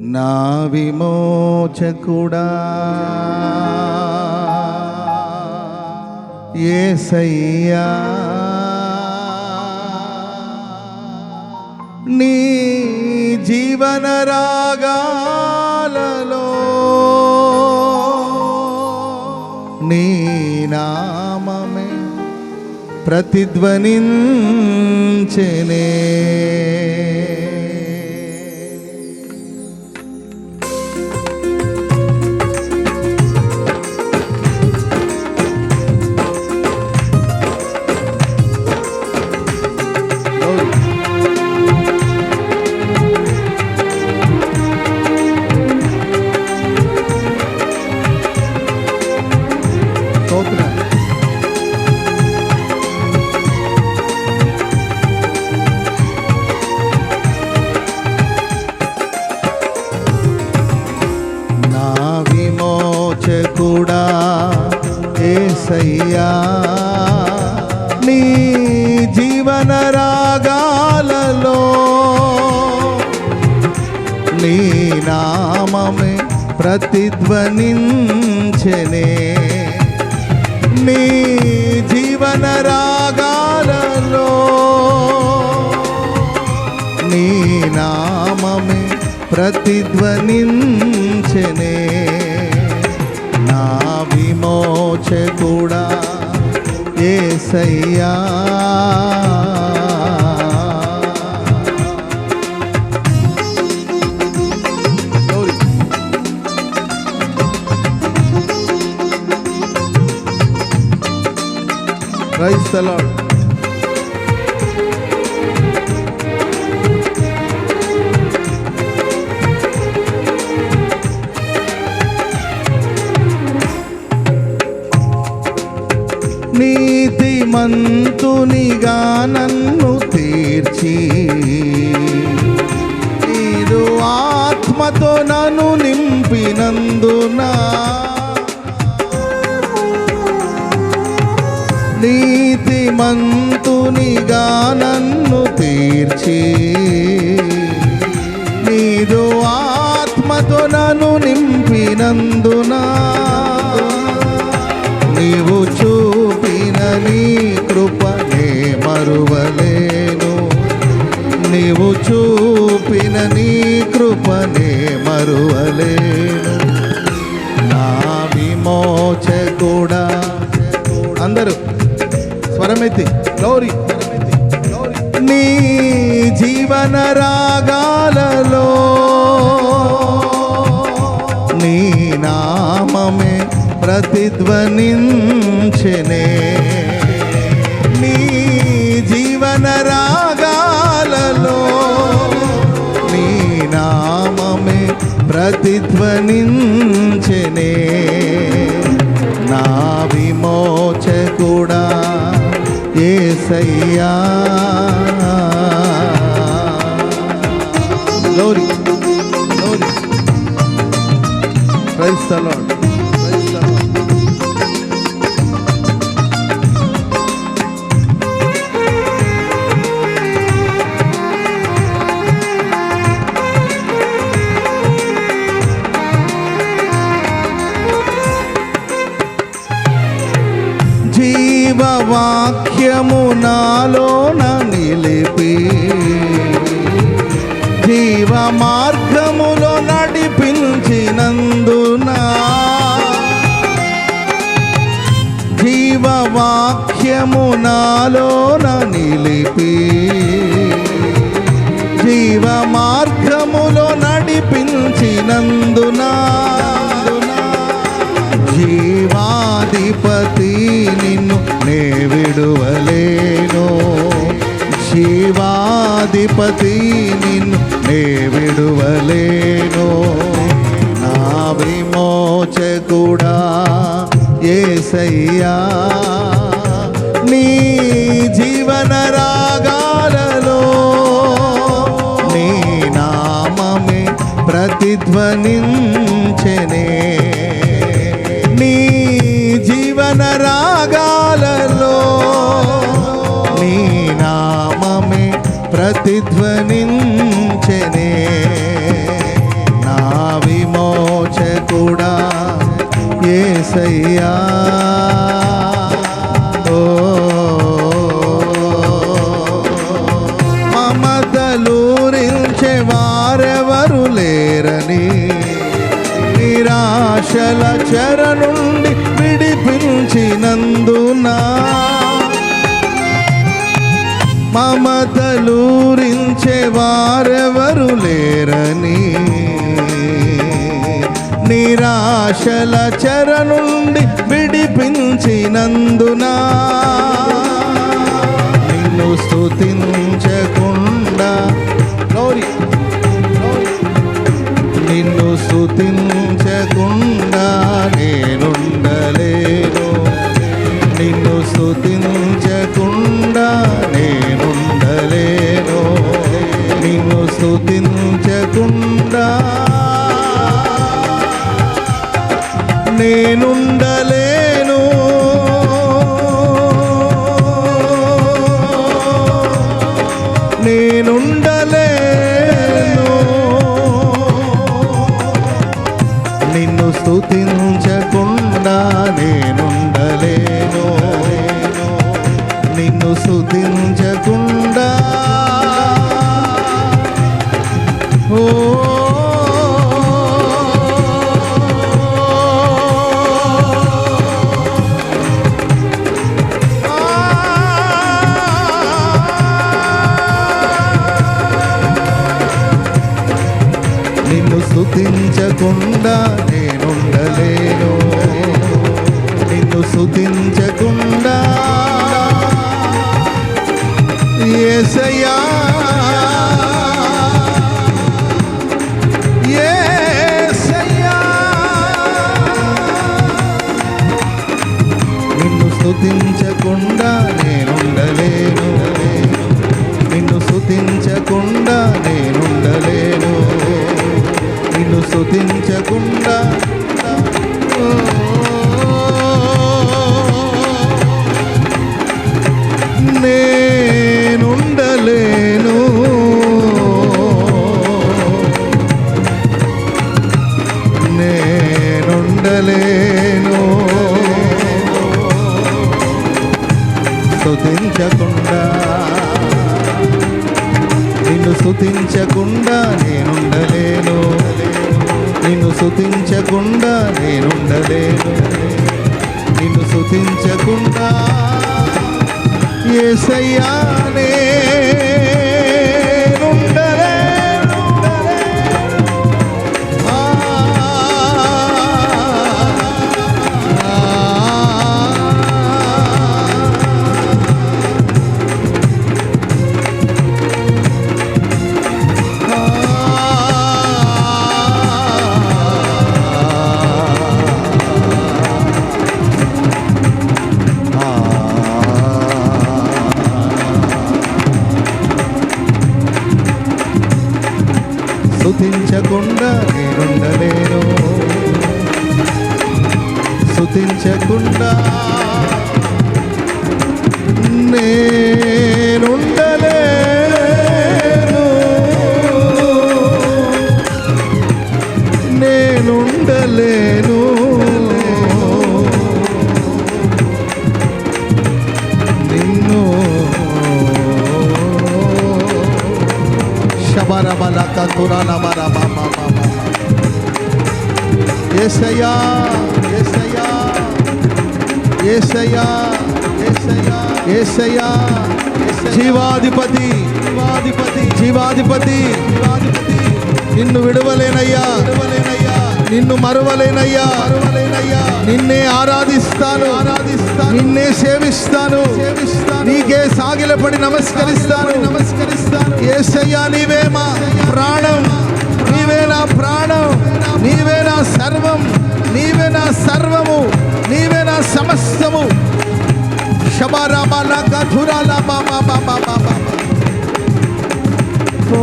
నా విమోచకుడా. ఏసయ్యా నీ జీవన రాగాలలో నీ నామమే ప్రతిధ్వనించనే. ప్రతిధ్వనించనే నా విమోచకుడా ఏసయ్యా Praise the Lord. నీతిమంతునిగా నన్ను తీర్చి. నీదు ఆత్మతో నన్ను నింపినందునా నీతిమంతునిగా నన్ను తీర్చి. నీదు ఆత్మతో నన్ను నింపినందునా నీవు చూపిన నీ కృపనే మరువలేను. నా విమోచకుడా. అందరూ స్వరమెత్తి గౌరీ నీ జీవన రాగాలలో నీ నామమే ప్రతిధ్వనించనే. నీ జీవన రా ప్రతిధ్వనించెనే. నా విమోచకుడా ఏసయ్యా. వాక్యము నాలోన నిలిపి జీవ మార్గములో నడిపించినందున జీవాధిపతి నిన్ను నే విడువలేను. జీవాధిపతి నిన్ను నే విడువలేను. నా విమోచకుడా ఏసయ్యా నీ జీవన రాగాలలో నీ నామమే ప్రతిధ్వనించనే. నీ జీవన రాగాలలో నీ నామమే ప్రతిధ్వని వారెవరు లేరని నిరాశల చెర నుండి విడిపించినందునా నిన్ను స్తుతించకుండా నేనుండలేను. నిన్ను స్తుతించకుండా. స్తుతించకుండా ఏసయ్యా ఏసయ్యా ఏసయ్యా ఏసయ్యా ఏసయ్యా జీవాధిపతి. జీవాధిపతి. జీవాధిపతి. జీవాధిపతి. నిన్ను విడవలేనయ్యా. విడవలేనయ్యా. నిన్ను మరువలేనయ్యా. మరువలేనయ్యా. నిన్నే ఆరాధిస్తాను. ఆరాధిస్తాను. నిన్నే సేవిస్తాను. సేవిస్తాను. నీకే సాగిలపడి నమస్కరిస్తాను. నమస్కరిస్తాను ఏసయ్యా నీవే మా ప్రాణం. నీవే నా ప్రాణం. నీవే నా సర్వం. నీవే నా సర్వము. నీవే నా సమస్తము. శబరబల కథురల బాబా బాబా బాబా ఓ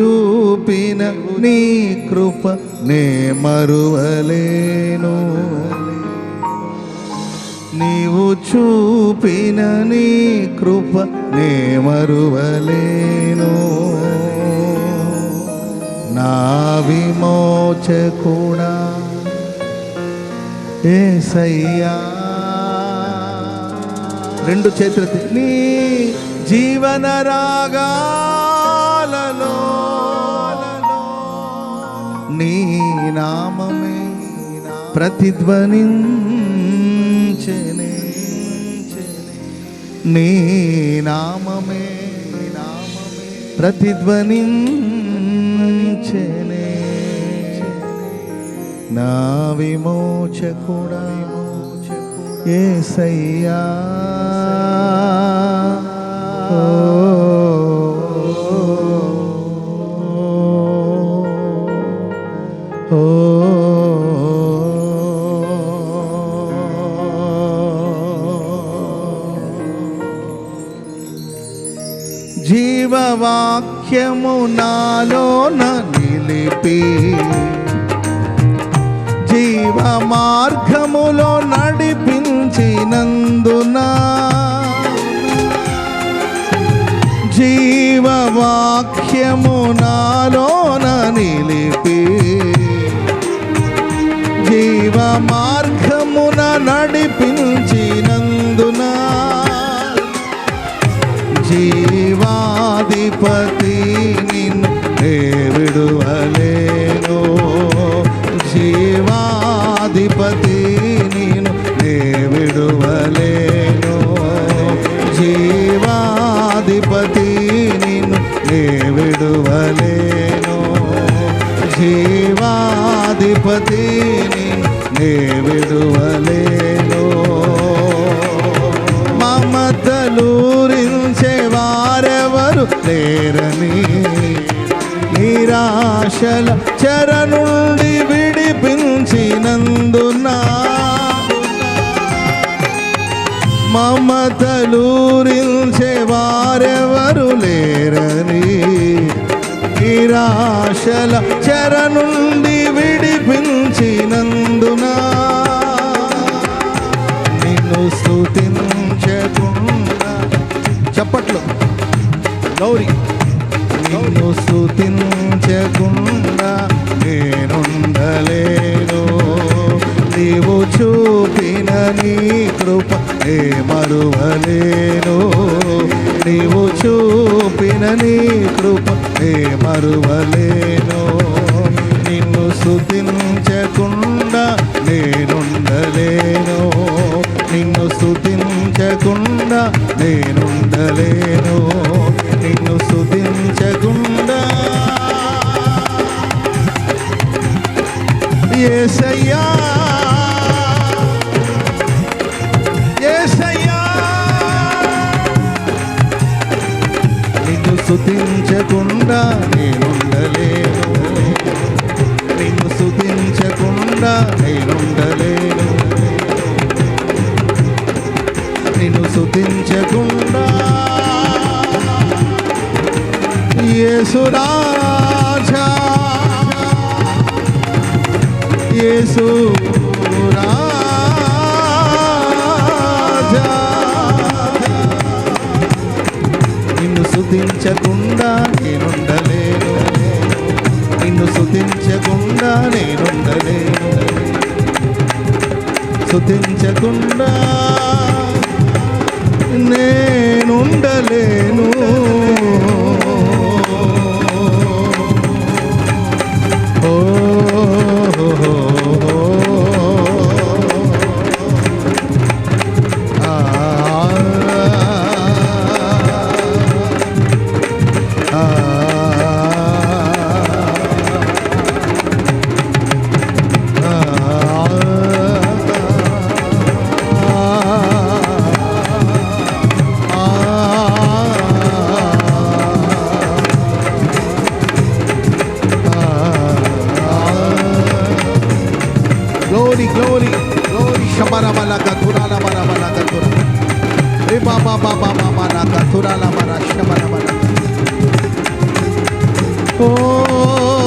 చూపిన నీ కృప నే మరువలేను. నీవు చూపిన నీ కృప నే మరువలేను. నా విమోచకుడా ఏసయ్యా. రెండు చేతులెత్తి నీ జీవన రాగా నీ నామమే ప్రతిధ్వనించెనే. నీ నామమే నామమే ప్రతిధ్వనించెనే. నా విమోచకుడా ఏసయ్యా. వాక్యము నాలోన నిలిపి జీవ మార్గమున నడిపించినందున జీవాధిపతి జీవాధిపతి నే విడువలేను మమతలూరించే వారెవరు లేరని నిరాశల చెర నుండి విడిపించినందున మమతలూరించే వారెవరు లేరని నిరాశల చెర నుండి విడిపించినందున నిన్ను స్థుతించకుండా చప్పట్లు. గౌరీ. నిన్ను స్థుతించకుండా నేనుండలేను. నీవు చూపిన నీ కృప నే మరువలేను. నీవు చూపిన నీ కృప ఏ మరువలేను నిన్ను స్తుతించకుండా నేనుండలేను నిన్ను స్తుతించకుండా నేనుండలేను నిన్ను స్తుతించకుండా. ఏసయ్యా! యేసురాజా. యేసు రాజా నిన్ను స్తుతించకుండా నేనుండలేను. నిన్ను స్తుతించకుండా నేనుండలేను. స్తుతించకుండా నేనుండలేను. Oh. Oh.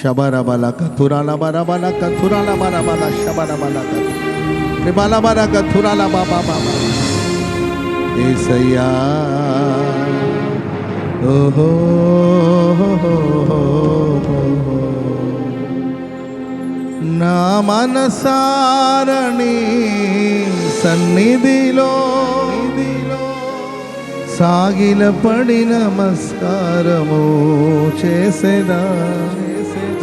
శబరబలక తురలబరబలక తురలబరబల శబరబలక త్రిబలబరక తురల బాబా బాబా ఏసయ్యా ఓహో నా మనసారణి సన్నిధిలో సాగిల పడి నమస్కారము చేసేదా?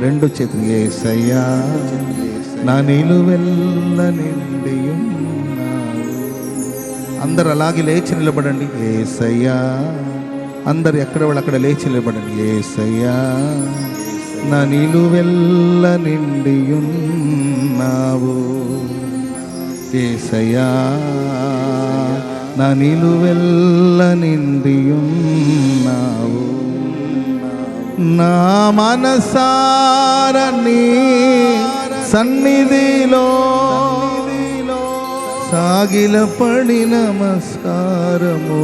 రెండు చేతులు ఏసయ్యా. నా నిలువెల్ల నిండి అందరు అలాగే లేచి నిలబడండి. ఏసయ్యా. అందరు ఎక్కడ వాళ్ళు అక్కడ లేచి నిలబడండి. ఏసయ్యా. నా నిలువెల్ల నిండి ఉన్నావు. ఏసయ్యా. నా నిలువెల్ల నిండి ఉన్నావు. నా మనసారని సన్నిధిలో. సాగిల పడి నమస్కారము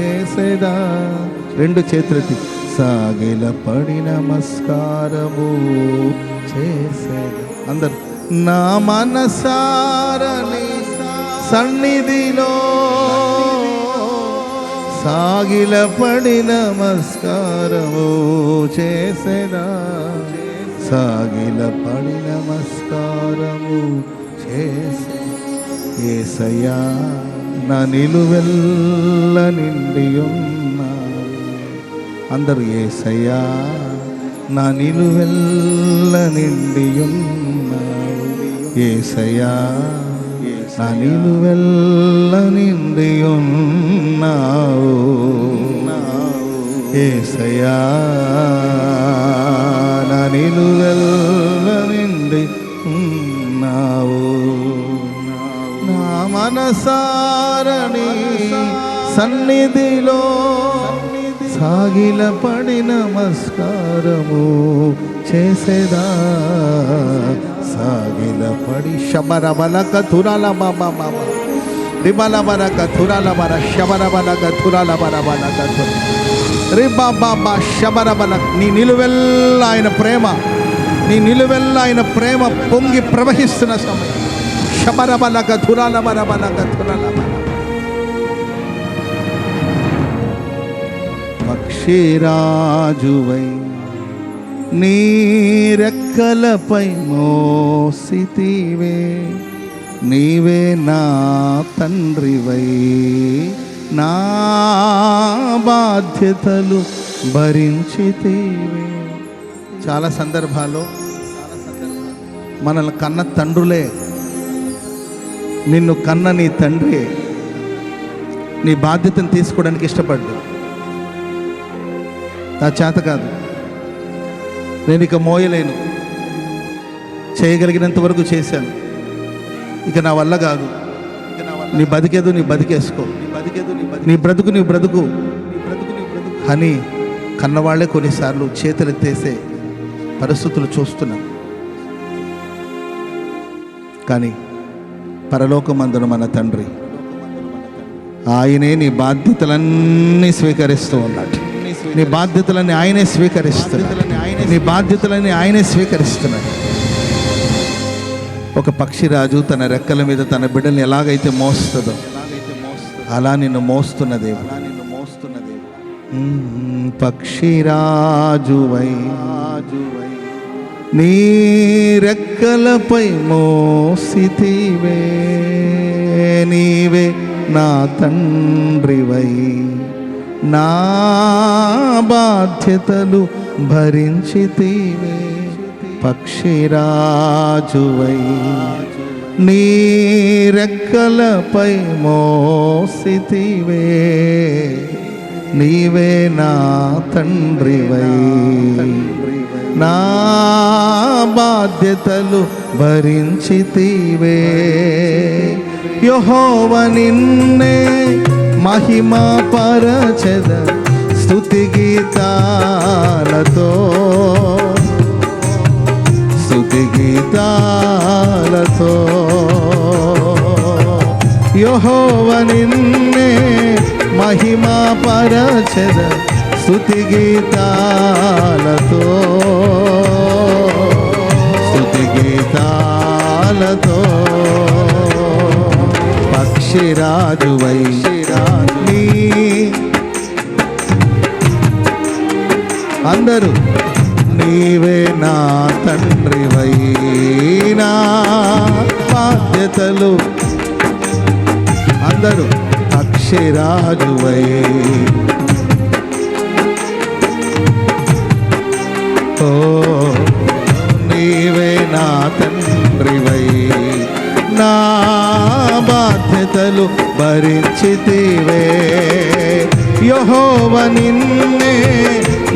చేసేదా. రెండు చేతులకి సాగిల పడి నమస్కారము చేసేదా. అందరు నా మనసారని సన్నిధిలో. సాగిల పడి నమస్కారము చేసేదా సాగిల పడి నమస్కారము చేసే ఏసయ్యా నా నిలువెల్ల నిండి ఉన్నా. అందరూ ఏసయ్యా నా నిలువెల్ల నిండి ఉన్నా. ఏసయ్యా నా వెళ్ళ నిండి ఉన్నావు ఏసయా నా వెళ్ళ నిండి ఉన్నావు నా మనసారని సన్నిధిలో సాగిల పడి నమస్కారము చేసేదా? సాగిల పడి శబర బలక తురాల బాబా బాబా రిబల బలక తురాల బర శబర బలక తురాల బర బలక రిబా బాబా శబర బలక నీ నిలువెల్ల ఆయన ప్రేమ. నీ నిలువెల్ల ఆయన ప్రేమ పొంగి ప్రవహిస్తున్న సమయం. శబర బలక తురాల బర బలక తురాల పక్షిరాజువై నీ రెక్కలపై మోసితివే నీవే నా తండ్రివై. నా బాధ్యతలు భరించితివే. చాలా సందర్భాల్లో మనల్ని కన్న తండ్రులే నిన్ను కన్న నీ తండ్రి నీ బాధ్యతను తీసుకోవడానికి ఇష్టపడ్డు నా చేత కాదు. నేను ఇక మోయలేను. చేయగలిగినంత వరకు చేశాను. ఇక నా వల్ల కాదు. నీ బతికేదు నీ బతికేసుకో. నీ బ్రతుకు నీ బ్రతుకు. అని కన్నవాళ్ళే కొన్నిసార్లు చేతులెత్తేసే పరిస్థితులు చూస్తున్నాం. కానీ పరలోకమందున మన తండ్రి ఆయనే నీ బాధ్యతలన్నీ స్వీకరిస్తూ ఉన్నాడు. నీ బాధ్యతలన్నీ ఆయనే స్వీకరిస్తున్నాడు. నీ బాధ్యతలన్నీ ఆయనే స్వీకరిస్తున్నాడు. ఒక పక్షిరాజు తన రెక్కల మీద తన బిడ్డల్ని ఎలాగైతే మోస్తుందో అలా నిన్ను మోస్తున్నదే దేవుడు. నిన్ను మోస్తున్నదే దేవుడు రాజువై నీ రెక్కలపై మోసితివే నీవే నా తండ్రివై. నా బాధ్యతలు భరించితివే పక్షిరాజువై నీ రెక్కలపై మోసితివే. నీవే నా తండ్రివై. నా బాధ్యతలు భరించితివే. యహోవ నిన్నే మహిమ పరచద స్థుతి గీతాలతో. స్థుతి గీతాలతో. యహోవ నిన్నే మహిమ పరచద. స్థుతి గీతాలతో. బాధ్యతలు అందరూ అక్షరాజువై ఓ నీవే నా తండ్రివై. నా బాధ్యతలు భరించితివే. యహోవ నిన్నే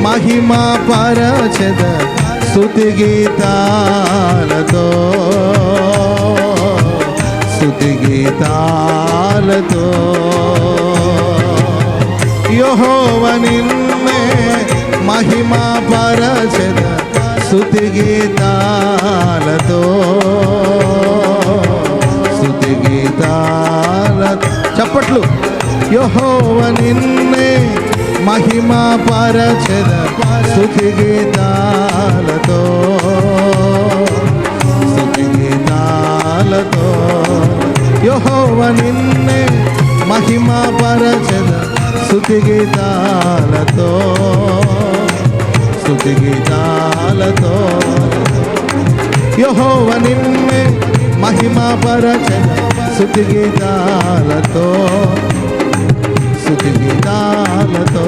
మహిమ పరచద స్తుతి గీతాలతో. గీతాలతో యహోవ నిన్నే మహిమ పరచద స్తుతి గీతాలతో. స్తుతి గీతాల చప్పట్లు. యహోవ నిన్నే మహిమ పరచద స్తుతి గీతాలతో. స్తుతి గీతాలతో. యహోవ నిన్నే మహిమ పరచద స్తుతి గీతాలతో స్తుతి గీతాలతో యహోవ నిన్నే మహిమ పరచద స్తుతి గీతాలతో స్తుతి గీతాలతో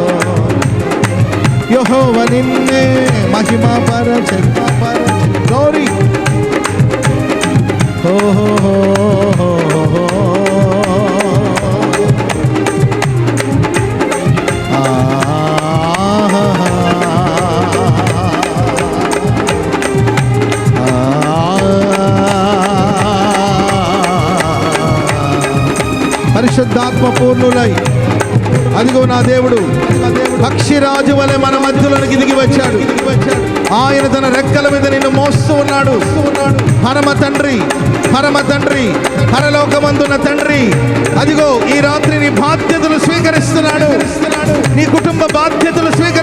యహోవ నిన్నే మహిమ పరచద గౌరీ హో హో హో పరిశుద్ధాత్మ పూర్ణులై అదిగో నా దేవుడు. పక్షిరాజు వలె మన మధ్యలోనికి దిగి వచ్చాడు. ఆయన తన రెక్కల మీద నిన్ను మోస్తూ ఉన్నాడు. పరమ తండ్రి పరమ తండ్రి పరలోకమందున్న తండ్రి. అదిగో ఈ రాత్రి నీ బాధ్యతలు స్వీకరిస్తున్నాడు. నీ కుటుంబ బాధ్యతలు స్వీకరి